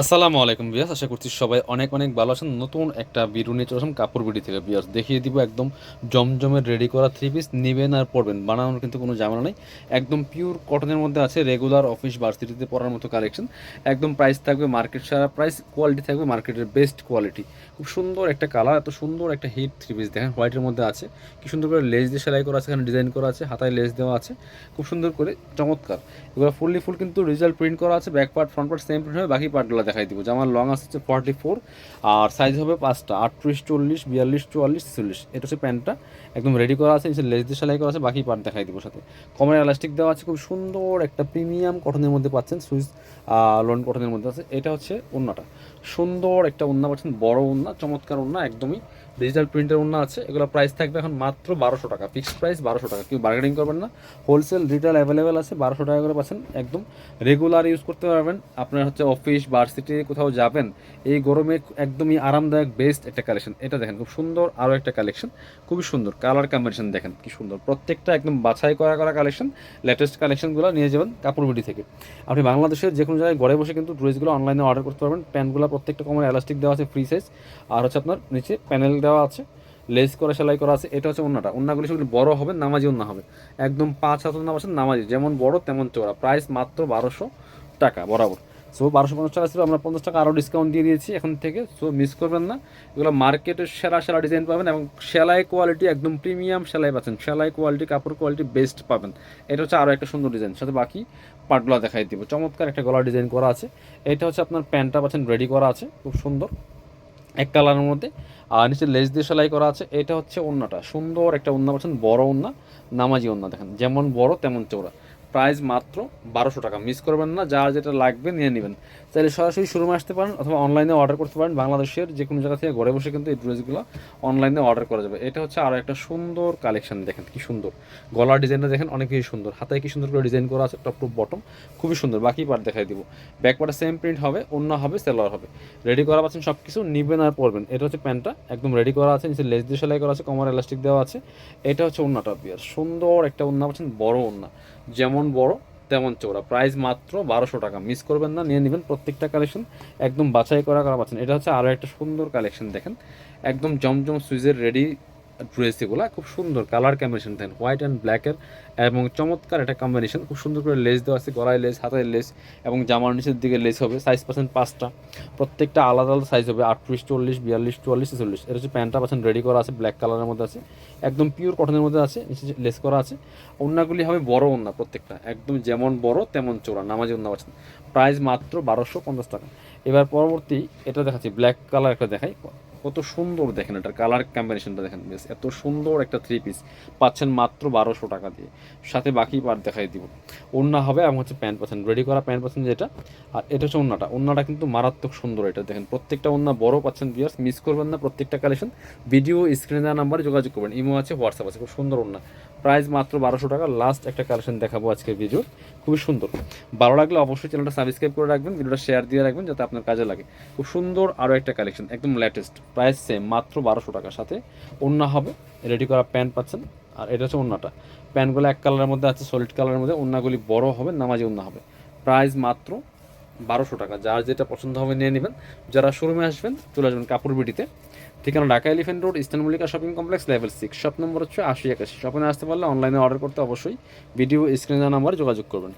আসসালামু আলাইকুম বিয়াস আশা করছি সবাই অনেক অনেক ভালো আছেন। নতুন একটা ভিডিও নিয়ে চলে কাপড় বিডি থেকে। বিয়াস দেখিয়ে দিব একদম জমজমের রেডি করা থ্রি পিস নেবেন আর পরবেন। বানানোর কিন্তু কোনো ঝামেলা নেই। একদম পিওর কটনের মধ্যে আছে রেগুলার অফিস ভার্সিটিতে পরার মতো কালেকশন একদম প্রাইস থাকবে মার্কেট সারা প্রাইস কোয়ালিটি থাকবে মার্কেটের বেস্ট কোয়ালিটি খুব সুন্দর একটা কালার এত সুন্দর একটা হিট থ্রি পিস দেখেন হোয়াইটের মধ্যে আছে। কি সুন্দর করে লেস দিয়ে সেলাই করা আছে, এখানে ডিজাইন করা আছে, হাতায় লেস দেওয়া আছে। খুব সুন্দর করে, চমৎকার। এগুলো ফুললি ফুল কিন্তু রেজাল্ট প্রিন্ট করা আছে back part front part same print হবে, বাকি পার্টগুলো দেখাই দিব। জামার লং আছে হচ্ছে ফর্টি ফোর আর সাইজ হবে পাঁচটা, আটত্রিশ, চল্লিশ, বিয়াল্লিশ, চুয়াল্লিশ চল্লিশ এটা হচ্ছে প্যান্টটা, একদম রেডি করা আছে লেস দিয়ে সেলাই করা আছে, বাকি পার্ট দেখাই দিব সাথে। কমের এলাস্টিক দেওয়া আছে, খুব সুন্দর একটা প্রিমিয়াম কটনের মধ্যে পাচ্ছেন সুইচ লন কটনের মধ্যে আছে। এটা হচ্ছে ওন্নাটা। সুন্দর একটা ওন্না পাচ্ছেন, বড় ওন্না, চমৎকার ওন্না, একদমই ডিজিটাল প্রিন্টের ওন্না আছে এগুলো প্রাইস থাকবে এখন মাত্র বারোশো টাকা। ফিক্সড প্রাইস বারোশো টাকা। কেউ বার্গেনিং করবেন না। হোলসেল রিটেল অ্যাভেলেবেল আছে, বারোশো টাকা করে পাচ্ছেন। একদম রেগুলার ইউজ করতে পারবেন। আপনার হচ্ছে অফিস ভার্সিটি কোথাও যাবেন, এই গরমে একদমই আরামদায়ক বেস্ট একটা কালেকশন এটা দেখেন, খুব সুন্দর আরও একটা কালেকশন খুবই সুন্দর। কালার কম্বিনেশন দেখেন, কি সুন্দর। প্রত্যেকটা একদম বাছাই করা করা কালেকশন লেটেস্ট কালেকশনগুলো নিয়ে যাবেন কাপড়বিডি থেকে। আপনি বাংলাদেশের যে কোনো জায়গায় ঘরে বসে কিন্তু ড্রেসগুলো অনলাইনে অর্ডার করতে পারবেন। প্যান্টগুলো প্রত্যেকটা কমন এলাস্টিক দেওয়া আছে ফ্রি সাইজ আর হচ্ছে আপনার নিচে প্যানেল দেওয়া আছে, লেস করা, সেলাই করা আছে, এটা হচ্ছে অন্যটা অন্যগুলি সেগুলি বড় হবে, নামাজি অন্য হবে। একদম পাঁচ হাত অন্য আছে নামাজি। যেমন বড়, তেমন চওড়া। প্রাইস মাত্র বারোশো টাকা, বরাবর। সো, বারোশো পঞ্চাশ টাকা ছিল, আমরা পঞ্চাশ টাকা আরও ডিসকাউন্ট দিয়ে দিয়েছি এখন থেকে। সো মিস করবেন না। এগুলো মার্কেটের সেরা সেরা ডিজাইন পাবেন এবং সেলাই কোয়ালিটি একদম প্রিমিয়াম সেলাই পাচ্ছেন। সেলাই কোয়ালিটি কাপড় কোয়ালিটি বেস্ট পাবেন। এটা হচ্ছে আরও একটা সুন্দর ডিজাইন সাথে বাকি পার্টগুলো দেখাই দিব। চমৎকার একটা গলার ডিজাইন করা আছে। এটা হচ্ছে আপনার প্যান্টটা পাচ্ছেন রেডি করা আছে। খুব সুন্দর। এক কালারের মধ্যে। আর নিচে লেজ দিয়ে সেলাই করা আছে। এটা হচ্ছে ওন্নাটা। সুন্দর একটা ওন্না পাচ্ছেন বড় ওন্না, নামাজি ওন্না দেখেন। যেমন বড় তেমন চৌড়া প্রাইস মাত্র বারোশো টাকা। মিস করবেন না যার যেটা লাগবে নিয়ে নেবেন। চাইলে সরাসরি শোরুমে আসতে পারেন অথবা অনলাইনে অর্ডার করতে পারেন। বাংলাদেশের যে কোনো জায়গা থেকে ঘরে বসে কিন্তু এই ড্রেসগুলো অনলাইনে অর্ডার করা যাবে। এটা হচ্ছে আরও একটা সুন্দর কালেকশন দেখেন কি সুন্দর। গলার ডিজাইনটা দেখেন অনেক বেশি সুন্দর। হাতায় কি সুন্দর করে ডিজাইন করা আছে টপ টু বটম খুবই সুন্দর। বাকি পার্ট দেখাই দিব। ব্যাক পার্টে সেম প্রিন্ট হবে, অন্য হবে সেলোয়ার হবে। রেডি করা পাচ্ছেন সব কিছু নিবেন আর পরবেন। এটা হচ্ছে প্যান্টটা, একদম রেডি করা আছে, নিচে লেস দিয়ে সেলাই করা আছে, কমার এলাস্টিক দেওয়া আছে। এটা হচ্ছে অন্যটা বিয়ার সুন্দর একটা অন্য পাচ্ছেন, বড় অন্য যেমন বড়, তেমন চৌড়া প্রাইস মাত্র বারোশো টাকা। মিস করবেন না, নিয়ে নেবেন প্রত্যেকটা কালেকশন একদম বাছাই করা করা পাচ্ছেন? এটা হচ্ছে আরও একটা সুন্দর কালেকশন দেখেন। একদম জমজম সুইজের রেডি ড্রেস এগুলো খুব সুন্দর colour combination then white and ব্ল্যাকের এবং চমৎকার একটা কম্বিনেশন খুব সুন্দর করে লেস দেওয়া আছে, গলায় লেস হাতের লেস এবং জামার নিচের দিকে লেস হবে সাইজ পাচ্ছেন পাঁচটা। প্রত্যেকটা আলাদা আলাদা সাইজ হবে, আটত্রিশ, চল্লিশ, বিয়াল্লিশ, চুয়াল্লিশ চল্লিশ এটা হচ্ছে প্যান্টটা পাচ্ছেন রেডি করা আছে ব্ল্যাক কালারের মধ্যে আছে, একদম পিওর কটনের মধ্যে আছে, নিচে লেস করা আছে। ওন্নাগুলি হবে বড় ওন্না প্রত্যেকটা, একদম যেমন বড় তেমন চোরা নামাজি ওন্না পাচ্ছেন। প্রাইস মাত্র বারোশো পঞ্চাশ টাকা। এবার পরবর্তী, এটা দেখাচ্ছি ব্ল্যাক কালার একটা দেখাই। কত সুন্দর দেখেন এটার কালার কম্বিনেশনটা দেখেন, বেশ এত সুন্দর একটা থ্রি পিস পাচ্ছেন মাত্র বারোশো টাকা দিয়ে। সাথে বাকি পার্ট দেখাই দিব। ওন্না হবে এবং হচ্ছে প্যান্ট পাচ্ছেন রেডি করা প্যান্ট পাচ্ছেন যেটা। আর এটা হচ্ছে ওন্নাটা ওন্নাটা কিন্তু মারাত্মক সুন্দর এটা দেখেন। প্রত্যেকটা ওন্না বড় পাচ্ছেন বিয়ার্স মিস করবেন না প্রত্যেকটা কালেকশন ভিডিও স্ক্রিনে দেওয়া নাম্বারে যোগাযোগ করবেন। ইমো আছে হোয়াটসঅ্যাপ আছে, খুব সুন্দর ওন্না প্রাইস মাত্র বারোশো টাকা। লাস্ট একটা কালেকশন দেখাবো আজকের ভিডিও খুবই সুন্দর। ভালো লাগলে অবশ্যই চ্যানেলটা সাবস্ক্রাইব করে রাখবেন ভিডিওটা শেয়ার দিয়ে রাখবেন যাতে আপনার কাজে লাগে। খুব সুন্দর আরও একটা কালেকশন একদম লেটেস্ট প্রাইস সেম মাত্র বারোশো টাকার সাথে। ওন্না হবে রেডি করা প্যান্ট পাচ্ছেন। আর এটা হচ্ছে ওন্নাটা প্যান্টগুলো এক কালারের মধ্যে আছে সলিড কালারের মধ্যে। অন্যগুলি বড় হবে, নামাজি অন্য হবে। প্রাইস মাত্র বারোশো টাকা। যার যেটা পছন্দ হবে নিয়ে নেবেন। যারা শোরুমে আসবেন, চলে আসবেন কাপড় বিটিতে ঠিকানা Dhaka elephant road eastern Mallika shopping complex level six shop number হচ্ছে আশি একাশি। শপিংয়ে আসতে পারলে অনলাইনে অর্ডার করতে অবশ্যই। ভিডিও স্ক্রিনে নাম্বারে যোগাযোগ করবেন।